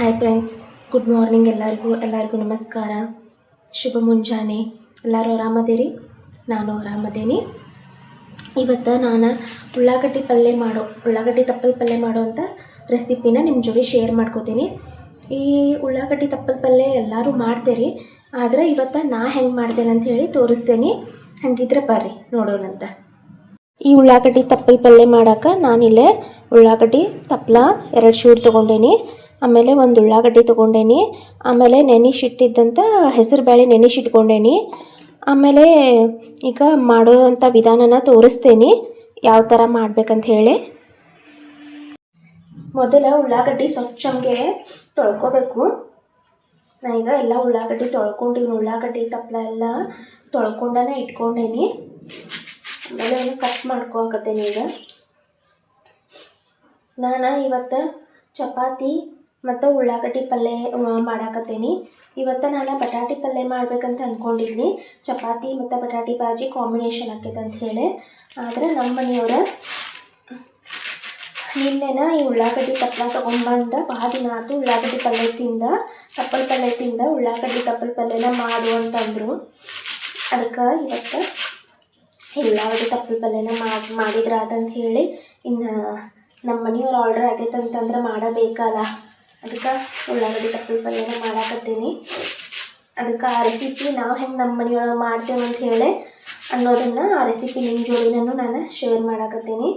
Hi friends good morning ಎಲ್ಲರಿಗೂ ಎಲ್ಲರಿಗೂ ನಮಸ್ಕಾರ. ಶುಭ ಮುಂಜಾನೆ. ಎಲ್ಲರೂ ಆರಾಮದೇರಿ? ನಾನು ಆರಾಮದೇನಿ. ಇವತ್ತು ನಾನು ಉಳ್ಳಾಗಡ್ಡಿ ಪಲ್ಯ ಮಾಡೋ, ಉಳ್ಳಾಗಡ್ಡಿ ತಪ್ಪಲ್ ಪಲ್ಯ ಮಾಡೋ ಅಂತ ರೆಸಿಪಿನ ನಿಮ್ಮ ಜೊತೆ ಶೇರ್ ಮಾಡ್ಕೋತೀನಿ. ಈ ಉಳ್ಳಾಗಡ್ಡಿ ತಪ್ಪಲ್ ಪಲ್ಯ ಎಲ್ಲರೂ ಮಾಡ್ತೀರಿ, ಆದರೆ ಇವತ್ತು ನಾ ಹೆಂಗೆ ಮಾಡ್ತೇನೆ ಅಂತ ಹೇಳಿ ತೋರಿಸ್ತೇನೆ. ಹಂಗಿದ್ರೆ ಬರ್ರಿ ನೋಡೋಣಂತ ಈ ಉಳ್ಳಾಗಡ್ಡಿ ತಪ್ಪಲ್ ಪಲ್ಯ ಮಾಡೋಕೆ ನಾನಿಲ್ಲೇ ಉಳ್ಳಾಗಡ್ಡಿ ತಪ್ಪಲ ಎರಡು ಶೂರ್ ತೊಗೊಂಡೇನಿ. ಆಮೇಲೆ ಒಂದು ಉಳ್ಳಾಗಡ್ಡಿ ತೊಗೊಂಡೇನಿ. ಆಮೇಲೆ ನೆನೆಸಿಟ್ಟಿದ್ದಂಥ ಹೆಸರು ಬೇಳೆ ನೆನೆಸಿಟ್ಕೊಂಡೇನಿ. ಆಮೇಲೆ ಈಗ ಮಾಡೋವಂಥ ವಿಧಾನನ ತೋರಿಸ್ತೇನೆ. ಯಾವ ಥರ ಮಾಡ್ಬೇಕಂತ ಹೇಳಿ. ಮೊದಲ ಉಳ್ಳಾಗಡ್ಡಿ ಸ್ವಚ್ಛಂಗೆ ತೊಳ್ಕೊಬೇಕು. ನಾ ಈಗ ಎಲ್ಲ ಉಳ್ಳಾಗಡ್ಡಿ ತೊಳ್ಕೊಂಡಿನಿ ಉಳ್ಳಾಗಡ್ಡಿ ತಪ್ಪಲ ಎಲ್ಲ ತೊಳ್ಕೊಂಡೇ ಇಟ್ಕೊಂಡೇನಿ. ಆಮೇಲೆ ಅವನು ಕಟ್ ಮಾಡ್ಕೊಳಕತ್ತೇನೆ ಈಗ. ನಾನು ಇವತ್ತು ಚಪಾತಿ ಮತ್ತು ಉಳ್ಳಾಗಡ್ಡಿ ಪಲ್ಯ ಮಾಡಕತ್ತೀನಿ. ಇವತ್ತು ನಾನು ಬಟಾಟಿ ಪಲ್ಯ ಮಾಡ್ಬೇಕಂತ ಅಂದ್ಕೊಂಡಿದ್ನಿ ಚಪಾತಿ ಮತ್ತು ಬಟಾಟಿ ಬಾಜಿ ಕಾಂಬಿನೇಷನ್ ಆಕೈತೆ ಅಂತ ಹೇಳಿ. ಆದರೆ ನಮ್ಮ ಮನೆಯವ್ರ ನಿನ್ನೆನ ಈ ಉಳ್ಳಾಗಡ್ಡಿ ತಪ್ಪಲ ತೊಗೊಂಬಂದ ಭಾಳ ದಿನ ಆಯಿತು ಉಳ್ಳಾಗಡ್ಡಿ ಪಲ್ಯ ತಿಂದ, ತಪ್ಪಲ್ ಪಲ್ಯ ತಿಂದ, ಉಳ್ಳಾಗಡ್ಡಿ ತಪ್ಪಲ್ ಪಲ್ಯನ ಮಾಡು ಅಂತಂದರು. ಅದಕ್ಕೆ ಇವತ್ತು ಉಳ್ಳಾಗಡ್ಡಿ ತಪ್ಪಲ್ ಪಲ್ಯನ ಮಾಡಿ ಮಾಡಿದ್ರೆ ಅದಂತ ಹೇಳಿ ಇನ್ನು ನಮ್ಮ ಮನೆಯವ್ರು ಆರ್ಡ್ರ್ ಆಗೈತೆ ಅಂತಂದ್ರೆ ಮಾಡಬೇಕಲ್ಲ ಅದಕ್ಕೆ ಉಳ್ಳಾಗಡ್ಡಿ ತಪ್ಪಲ ಪಲ್ಯನ ಮಾಡಾಕತ್ತೀನಿ. ಅದಕ್ಕೆ ಆ ರೆಸಿಪಿ ನಾವು ಹೆಂಗೆ ನಮ್ಮ ಮನೆಯೊಳಗೆ ಮಾಡ್ತೇವೆ ಅಂತ ಹೇಳಿ ಅನ್ನೋದನ್ನು ಆ ರೆಸಿಪಿ ನಿಮ್ಮ ಜೋಡಿನೂ ನಾನು ಶೇರ್ ಮಾಡಾಕತ್ತೀನಿ.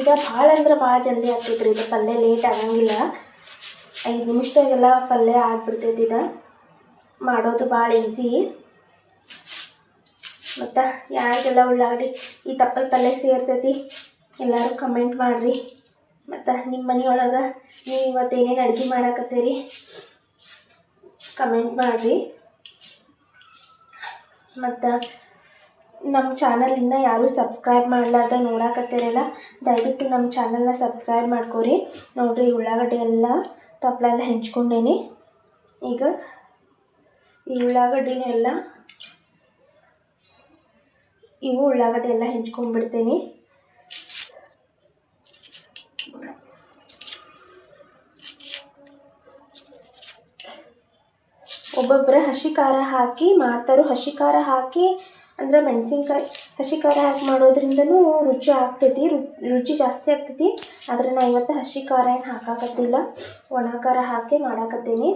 ಈಗ ಭಾಳ ಅಂದ್ರೆ ಭಾಳ ಜಲ್ದಿ ಆಗ್ತೈತೆ ರೀ ಇದು ಪಲ್ಯ ಲೇಟ್ ಆಗಂಗಿಲ್ಲ. ಐದು ನಿಮಿಷದಾಗೆಲ್ಲ ಪಲ್ಯ ಆಗ್ಬಿಡ್ತೈತಿ ಇದು ಮಾಡೋದು ಭಾಳ ಈಸಿ ಮತ್ತು ಯಾರಿಗೆಲ್ಲ ಉಳ್ಳಾಗಡ್ಡಿ, ಈ ತಪ್ಪಲ್ ಪಲ್ಯ ಸೇರ್ತೈತಿ, ಎಲ್ಲರೂ ಕಮೆಂಟ್ ಮಾಡಿರಿ. ಮತ್ತು ನಿಮ್ಮ ಮನೆಯೊಳಗೆ ನೀವು ಇವತ್ತು ಏನೇನು ಅಡುಗೆ ಮಾಡಕತ್ತೀರಿ? ಕಮೆಂಟ್ ಮಾಡಿರಿ. ಮತ್ತು ನಮ್ಮ ಚಾನಲ್ ಯಾರೂ ಸಬ್ಸ್ಕ್ರೈಬ್ ಮಾಡಲಾರ್ದ ನೋಡಾಕತ್ತೀರಲ್ಲ, ದಯವಿಟ್ಟು ನಮ್ಮ ಚಾನಲ್ನ ಸಬ್ಸ್ಕ್ರೈಬ್ ಮಾಡ್ಕೊರಿ. ನೋಡಿರಿ, ಉಳ್ಳಾಗಡ್ಡೆ ಎಲ್ಲ ತಪ್ಪಲ ಎಲ್ಲ ಹೆಂಚ್ಕೊಂಡೇನಿ. ಈಗ ಈ ಉಳ್ಳಾಗಡ್ಡಿನೆಲ್ಲ ಇವು ಉಳ್ಳಾಗಡ್ಡೆ ಎಲ್ಲ ಹೆಂಚ್ಕೊಂಡ್ಬಿಡ್ತೀನಿ ಒಬ್ಬೊಬ್ಬರ ಹಸಿ ಖಾರ ಹಾಕಿ ಮಾಡ್ತಾರೋ ಹಸಿ ಖಾರ ಹಾಕಿ ಅಂದ್ರೆ ಮೆಣಸಿನ್ಕಾಯಿ ಹಸಿ ಖಾರ ಹಾಕಿ ಮಾಡೋದ್ರಿಂದನೂ ರುಚಿ ಆಗ್ತೈತಿ ರುಚಿ ಜಾಸ್ತಿ ಆಗ್ತೈತಿ. ಆದರೆ ನಾ ಇವತ್ತು ಹಸಿ ಖಾರ ಏನು ಹಾಕಾಕತ್ತಿಲ್ಲ. ಒಣ ಖಾರ ಹಾಕಿ ಮಾಡಾಕತ್ತೀನಿ.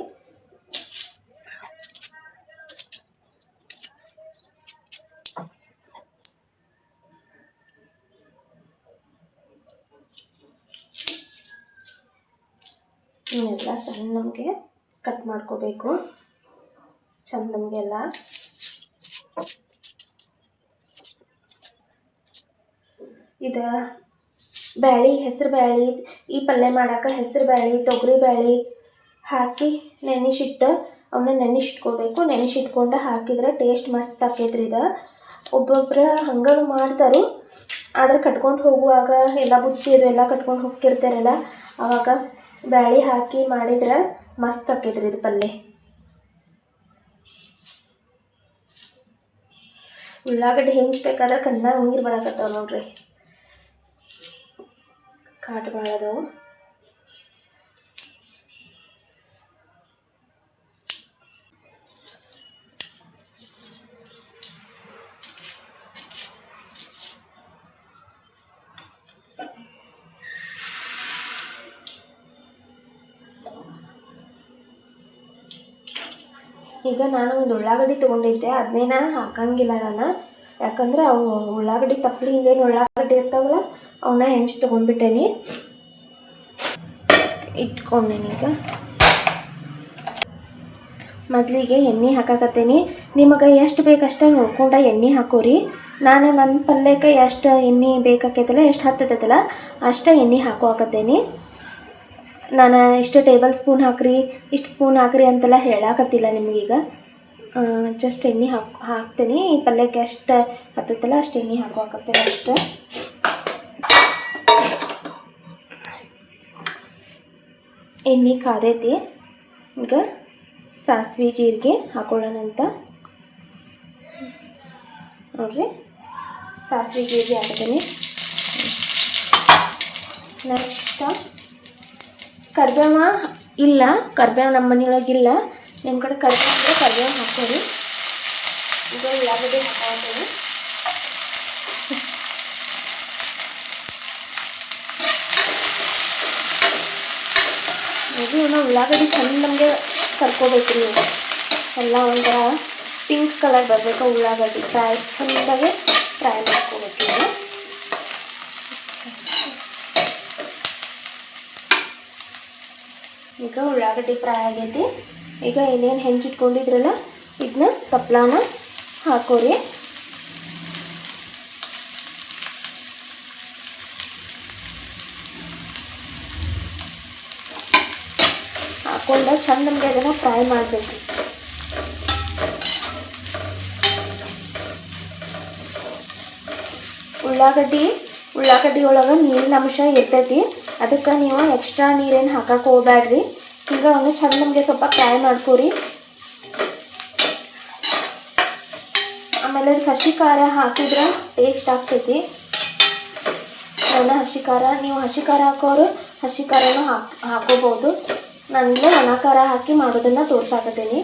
ಎಲ್ಲ ಸಣ್ಣ ನಮಗೆ ಕಟ್ ಮಾಡ್ಕೋಬೇಕು. ಚಂದಂಗೆಲ್ಲ ಇದು ಬ್ಯಾಳಿ, ಹೆಸರು ಬ್ಯಾಳಿ, ಈ ಪಲ್ಯ ಮಾಡಕ್ಕೆ ಹೆಸರು ಬ್ಯಾಳಿ, ತೊಗರಿ ಬ್ಯಾಳಿ ಹಾಕಿ ನೆನೆಸಿಟ್ಟು ಅವನ್ನ ನೆನೆಸಿಟ್ಕೋಬೇಕು ನೆನೆಸಿಟ್ಕೊಂಡು ಹಾಕಿದ್ರೆ ಟೇಸ್ಟ್ ಮಸ್ತ್ ಆಕೈತ್ರಿ ಇದು. ಒಬ್ಬೊಬ್ರು ಹಂಗ ಮಾಡ್ತಾರೆ, ಆದ್ರೆ ಕಟ್ಕೊಂಡು ಹೋಗುವಾಗ ಎಲ್ಲ ಬುತ್ತಿ ಅದು ಎಲ್ಲ ಕಟ್ಕೊಂಡು ಹೋಗ್ತಿರ್ತಾರಲ್ಲ ಆವಾಗ ಬ್ಯಾಳಿ ಹಾಕಿ ಮಾಡಿದ್ರೆ ಮಸ್ತ್ ಆಕೈತ್ರಿ ಇದು ಪಲ್ಯ. ಉಳ್ಳಾಗಡ್ಡಿ ಹೆಂಚ್ಬೇಕಾದ್ರೆ ಕಣ್ಣಾಗ ನೀರು ಬರಾಕತ್ತಾವ ನೋಡ್ರಿ. ಕಾಟು ಭಾಳ ಅದಾವು. ಈಗ ನಾನು ಒಂದು ಉಳ್ಳಾಗಡ್ಡಿ ತೊಗೊಂಡಿದ್ದೆ ಅದನ್ನೇನ ಹಾಕಂಗಿಲ್ಲ ನಾನು ಯಾಕಂದ್ರೆ ಅವು ಉಳ್ಳಾಗಡ್ಡಿ ತಪ್ಪಲಿ ಹಿಂದೇನು ಉಳ್ಳಾಗಡ್ಡಿ ಇರ್ತಾವಲ್ಲ ಅವನ್ನ ಹೆಂಚು ತೊಗೊಂಡ್ಬಿಟ್ಟೇನಿ. ಈಗ. ಮೊದಲಿಗೆ ಎಣ್ಣೆ ಹಾಕಾಕತ್ತೇನಿ. ನಿಮಗೆ ಎಷ್ಟು ಬೇಕಷ್ಟೇ ನೋಡ್ಕೊಂಡು ಎಣ್ಣೆ ಹಾಕೋರಿ. ನಾನು ನನ್ನ ಪಲ್ಯಕ್ಕೆ ಎಷ್ಟು ಎಣ್ಣೆ ಬೇಕಾಕೈತಲ್ಲ, ಎಷ್ಟು ಹತ್ತತೈತಲ್ಲ, ಅಷ್ಟು ಎಣ್ಣೆ ಹಾಕೋ ಹಾಕೋಕತ್ತೇನಿ ನಾನು ಇಷ್ಟು ಟೇಬಲ್ ಸ್ಪೂನ್ ಹಾಕ್ರಿ, ಇಷ್ಟು ಸ್ಪೂನ್ ಹಾಕ್ರಿ ಅಂತೆಲ್ಲ ಹೇಳಾಕತ್ತಿಲ್ಲ ನಿಮಗೀಗ ಜಸ್ಟ್ ಎಣ್ಣೆ ಹಾಕ್, ಹಾಕ್ತೀನಿ. ಪಲ್ಯಕ್ಕೆ ಎಷ್ಟು ಹತ್ತತ್ತಲ್ಲ ಅಷ್ಟು ಎಣ್ಣೆ ಹಾಕೋಕತ್ತೇನೆ ಅಷ್ಟು. ಎಣ್ಣೆ ಕಾದೈತಿ. ಈಗ ಸಾಸಿವೆ ಜೀರಿಗೆ ಹಾಕೊಳ್ಳೋಣಂತ ನೋಡ್ರಿ, ಸಾಸಿವೆ ಜೀರಿಗೆ ಹಾಕ್ತೀನಿ. ನೆಕ್ಸ್ಟ್ ಕರ್ಬೇವ ಇಲ್ಲ, ಕರ್ಬೇವು ನಮ್ಮ ಮನೆಯೊಳಗೆ ಇಲ್ಲ ನಿಮ್ಮ ಕಡೆ ಕರ್ಬೇವು ಅಂದರೆ ಕರ್ಬೇವು ಹಾಕೋರಿ ಈಗ ಉಳ್ಳಾಗಡ್ಡಿ ಹಾಕ್ತೀನಿ ಇದು ನಾವು ಉಳ್ಳಾಗಡ್ಡಿ ಚೆಂದ ನಮಗೆ ಕರ್ಕೋಬೇಕು ನೀವು. ಎಲ್ಲ ಒಂಥರ ಪಿಂಕ್ ಕಲರ್ ಬರಬೇಕು ಉಳ್ಳಾಗಡ್ಡಿ. ಫ್ರೈ ಚಂದಾಗೆ ಫ್ರೈ ಮಾಡ್ಕೋಬೇಕು ನೀವು ಈಗ ಉಳ್ಳಾಗಡ್ಡಿ ಫ್ರೈ ಆಗೈತಿ. ಈಗ ಏನೇನು ಹೆಂಚಿಟ್ಕೊಂಡಿದ್ರಲ್ಲ ಇದನ್ನ ತಪ್ಲಾನ ಹಾಕೋರಿ. ಹಾಕೊಂಡ ಚಂದ ನಮಗೆ ಅದನ್ನು ಫ್ರೈ ಮಾಡಬೇಕು. ಉಳ್ಳಾಗಡ್ಡಿ ಉಳ್ಳಾಗಡ್ಡಿ ಒಳಗೆ ನೀರಿನ ಅಂಶ ಇರ್ತೈತಿ. ಅದಕ್ಕೆ ನೀವು ಎಕ್ಸ್ಟ್ರಾ ನೀರೇನು ಹಾಕಕ್ಕೆ ಹೋಗ್ಬೇಡ್ರಿ ಈಗ ಒಂದು ಚಂದ ನಮಗೆ ಸ್ವಲ್ಪ ಫ್ರೈ ಮಾಡ್ಕೊರಿ. ಆಮೇಲೆ ಹಸಿ ಖಾರ ಹಾಕಿದ್ರೆ ಟೇಸ್ಟ್ ಆಗ್ತೈತಿ. ಅವನ ಹಸಿ ಖಾರ, ನೀವು ಹಸಿ ಖಾರ ಹಾಕೋರು ಹಸಿ ಖಾರನೂ ಹಾಕ್ ಹಾಕೋಬೋದು. ನಾನಿಲ್ಲೇ ಒಣ ಖಾರ ಹಾಕಿ ಮಾಡೋದನ್ನು ತೋರ್ಸಾಕತ್ತೀನಿ.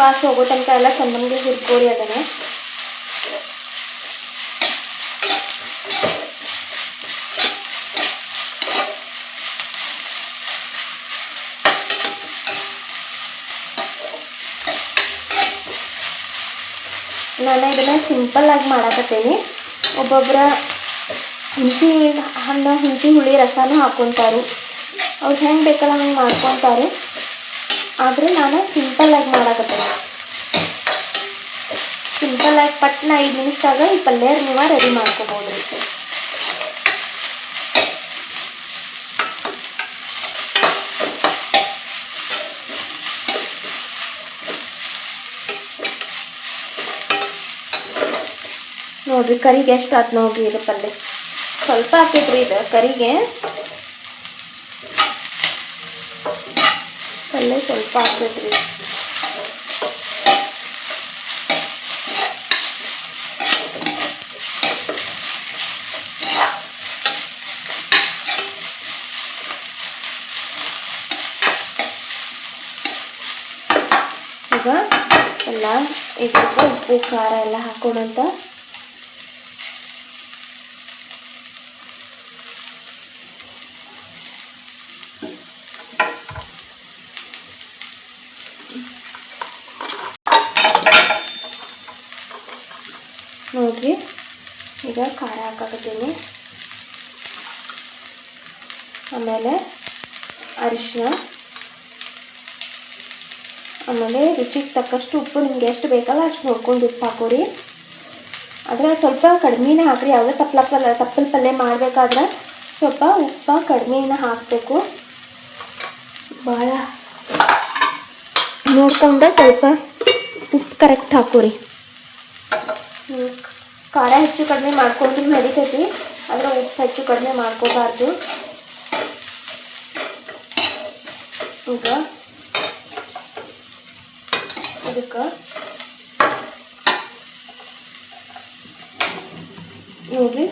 ಅಂದರೆ ಹಸಿ ವಾಸ ಹೋಗೋ ತನಕ ಎಲ್ಲ ಚೆನ್ನಾಗಿ ಹುರ್ಕೋರಿ ಅದನ್ನು. ನಾನು ಇದನ್ನು ಸಿಂಪಲ್ಲಾಗಿ ಮಾಡಾಕತ್ತೀನಿ. ಒಬ್ಬೊಬ್ಬರ ಹುಣಸಿ ಹಣ್ಣು ಹುಣಸಿ ಹುಳಿ ರಸನೂ ಹಾಕ್ಕೊತಾರೆ ಅವ್ರು ಹೆಂಗೆ ಬೇಕಲ್ಲ ಹಂಗೆ ಮಾಡ್ಕೊತಾರೆ. ಆದರೆ ನಾನು ಸಿಂಪಲ್ಲಾಗಿ ಮಾಡಾಕತ್ತೀನಿ. ಸಿಂಪಲ್ಲಾಗಿ ಪಟ್ನ ಐದು ನಿಮಿಷದಾಗ ಈ ಪಲ್ಯ ನೀವು ರೆಡಿ ಮಾಡ್ಕೋಬೋದು ರೀ ನೋಡ್ರಿ, ಕರಿಗೆ ಎಷ್ಟು ಆತು ನೋಡ್ರಿ ಇದು ಪಲ್ಯ? ಸ್ವಲ್ಪ ಹಾಕೈತ್ರಿ ಇದು ಕರಿಗೆ. ಪಲ್ಯ ಸ್ವಲ್ಪ ಹಾಕೈತ್ರಿ ಈಗ ಎಲ್ಲ ಈಗ ಉಪ್ಪು ಖಾರ ಎಲ್ಲ ಹಾಕೋಣಂತ ನೋಡ್ರಿ ಈಗ ಖಾರ ಹಾಕಾಕತ್ತೀನಿ. ಆಮೇಲೆ ಅರಿಶಿನ ಆಮೇಲೆ ರುಚಿಗೆ ತಕ್ಕಷ್ಟು ಉಪ್ಪು ನಿಮ್ಗೆ ಎಷ್ಟು ಬೇಕಲ್ಲ ಅಷ್ಟು ನೋಡ್ಕೊಂಡು ಉಪ್ಪು ಹಾಕೋರಿ. ಆದರೆ ಸ್ವಲ್ಪ ಕಡಿಮೆನೇ ಹಾಕ್ರಿ. ಯಾವುದೇ ತಪ್ಪಲ ಪಲ್ಯ ತಪ್ಪಲ ಪಲ್ಯ ಮಾಡಬೇಕಾದ್ರೆ ಸ್ವಲ್ಪ ಉಪ್ಪು ಕಡಿಮೆನ ಹಾಕಬೇಕು. ಭಾಳ ನೋಡ್ಕೊಂಡು ಸ್ವಲ್ಪ ಉಪ್ಪು ಕರೆಕ್ಟ್ ಹಾಕೋರಿ. ಖಾರ ಹೆಚ್ಚು ಕಡಿಮೆ ಮಾಡ್ಕೊಂಡ್ರೆ ನಡೀತೈತಿ, ಆದರೆ ಉಪ್ಪು ಹೆಚ್ಚು ಕಡಿಮೆ ಮಾಡ್ಕೋಬಾರ್ದು. ಈಗ ಇದಕ್ಕೆ ನೋಡ್ರಿ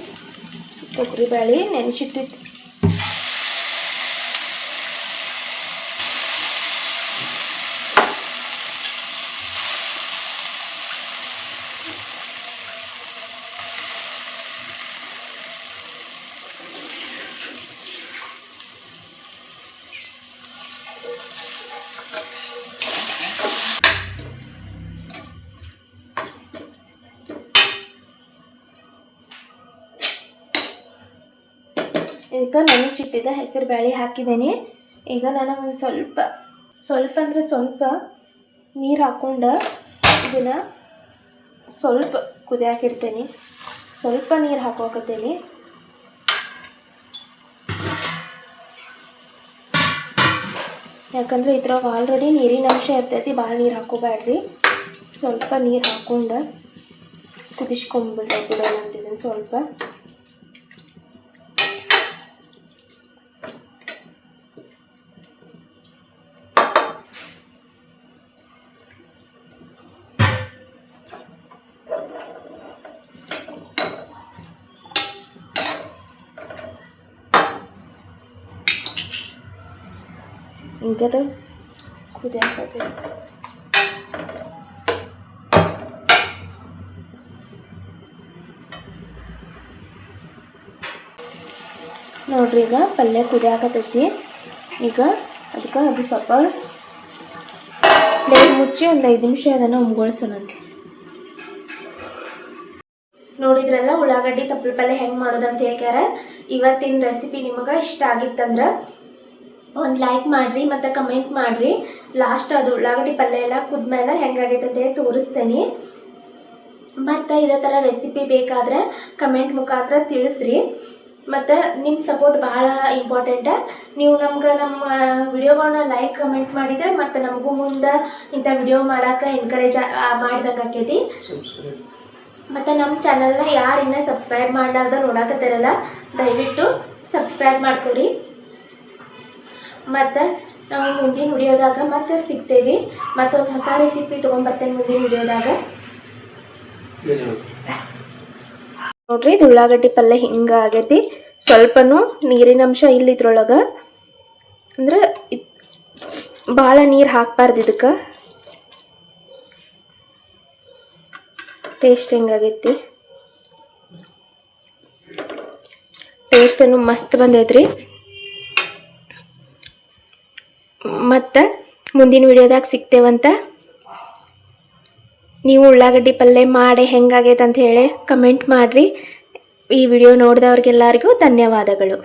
ತೊಗರಿ ಬೇಳೆ ಇದಕ್ಕೆ ಚಿಟ್ಟಿದ ಹೆಸರು ಬ್ಯಾಳಿ ಹಾಕಿದ್ದೀನಿ. ಈಗ ನಾನು ಒಂದು ಸ್ವಲ್ಪ ಸ್ವಲ್ಪ ಅಂದರೆ ಸ್ವಲ್ಪ ನೀರು ಹಾಕ್ಕೊಂಡು ಇದನ್ನು ಸ್ವಲ್ಪ ಕುದಿಯಾಕಿರ್ತೀನಿ ಸ್ವಲ್ಪ ನೀರು ಹಾಕೋಕತ್ತೀನಿ. ಯಾಕಂದರೆ ಇದ್ರಾಗ ಆಲ್ರೆಡಿ ನೀರಿನ ಅಂಶ ಇರ್ತೈತಿ, ಭಾಳ ನೀರು ಹಾಕೋಬೇಡ್ರಿ ಸ್ವಲ್ಪ ನೀರು ಹಾಕ್ಕೊಂಡು ಕುದಿಸ್ಕೊಂಬಿಡ್ರಿ ಇದನ್ನು ಸ್ವಲ್ಪ. ಸ್ವಲ್ಪ ಈಗದು ಕುದಿಯಾಕತ್ತೈತಿ ನೋಡ್ರಿ, ಈಗ ಪಲ್ಯ ಕುದಿಯಾಕತ್ತೈತಿ ಈಗ ಅದಕ್ಕೆ ಅದು ಸ್ವಲ್ಪ ಬೇಗ ಮುಚ್ಚಿ ಒಂದು ಐದು ನಿಮಿಷ ಅದನ್ನು ಉಮ್ಗೊಳ್ಸೋಣಂತೆ ನೋಡಿದ್ರಲ್ಲ ಉಳ್ಳಾಗಡ್ಡಿ ತಪ್ಪಲ ಪಲ್ಯ ಹೆಂಗೆ ಮಾಡೋದಂತ ಹೇಳ್ಯಾರ ಇವತ್ತಿನ ರೆಸಿಪಿ ನಿಮಗೆ ಇಷ್ಟ ಆಗಿತ್ತಂದ್ರೆ ಒಂದು ಲೈಕ್ ಮಾಡಿರಿ ಮತ್ತು ಕಮೆಂಟ್ ಮಾಡಿರಿ. ಲಾಸ್ಟ್ ಅದು ಉಳ್ಳಾಗಡ್ಡಿ ಪಲ್ಯ ಎಲ್ಲ ಕುದ್ಮೇಲೆ ಹೆಂಗಾಗೈತೆ ಅಂತ ಹೇಳಿ ತೋರಿಸ್ತೇನೆ. ಮತ್ತು ಇದೇ ಥರ ರೆಸಿಪಿ ಬೇಕಾದ್ರೆ ಕಮೆಂಟ್ ಮುಖಾಂತರ ತಿಳಿಸ್ರಿ. ಮತ್ತು ನಿಮ್ಮ ಸಪೋರ್ಟ್ ಭಾಳ ಇಂಪಾರ್ಟೆಂಟ ನೀವು ನಮ್ಗೆ ನಮ್ಮ ವಿಡಿಯೋಗಳನ್ನ ಲೈಕ್ ಕಮೆಂಟ್ ಮಾಡಿದರೆ ಮತ್ತು ನಮಗೂ ಮುಂದೆ ಇಂಥ ವಿಡಿಯೋ ಮಾಡೋಕೆ ಎನ್ಕರೇಜ್ ಮಾಡಿದಂಗೆ ಆಕೈತಿ. ಮತ್ತು ನಮ್ಮ ಚಾನಲ್ನ ಯಾರು ಇನ್ನೂ ಸಬ್ಸ್ಕ್ರೈಬ್ ಮಾಡಲಾರ್ದ ನೋಡಕತ್ತಿರಲ್ಲ ದಯವಿಟ್ಟು ಸಬ್ಸ್ಕ್ರೈಬ್ ಮಾಡ್ಕೊರಿ. ಮತ್ತು ನಾವು ಮುಂದಿನ ವಿಡಿಯೋದಾಗ ಮತ್ತೆ ಸಿಗ್ತೇವೆ. ಮತ್ತೊಂದು ಹೊಸ ರೆಸಿಪಿ ತೊಗೊಂಬರ್ತೇನೆ ಮುಂದಿನ ವಿಡಿಯೋದಾಗ ನೋಡ್ರಿ, ಇದು ಉಳ್ಳಾಗಡ್ಡಿ ಪಲ್ಯ ಹಿಂಗೆ ಆಗೈತಿ. ಸ್ವಲ್ಪನೂ ನೀರಿನ ಅಂಶ ಇಲ್ಲ ಇದ್ರೊಳಗೆ ಅಂದ್ರೆ ಭಾಳ ನೀರು ಹಾಕ್ಬಾರ್ದು ಇದಕ್ಕೆ. ಟೇಸ್ಟ್ ಹೆಂಗಾಗೈತಿ ಟೇಸ್ಟನ್ನು ಮಸ್ತ್ ಬಂದೈತ್ರಿ ಮತ್ತು ಮುಂದಿನ ವಿಡಿಯೋದಾಗ ಸಿಗ್ತೇವಂತ. ನೀವು ಉಳ್ಳಾಗಡ್ಡಿ ಪಲ್ಯ ಮಾಡಿ ಹೆಂಗಾಗೈತೆ ಅಂತ ಹೇಳಿ ಕಮೆಂಟ್ ಮಾಡಿರಿ. ಈ ವಿಡಿಯೋ ನೋಡಿದವ್ರಿಗೆಲ್ಲರಿಗೂ ಧನ್ಯವಾದಗಳು.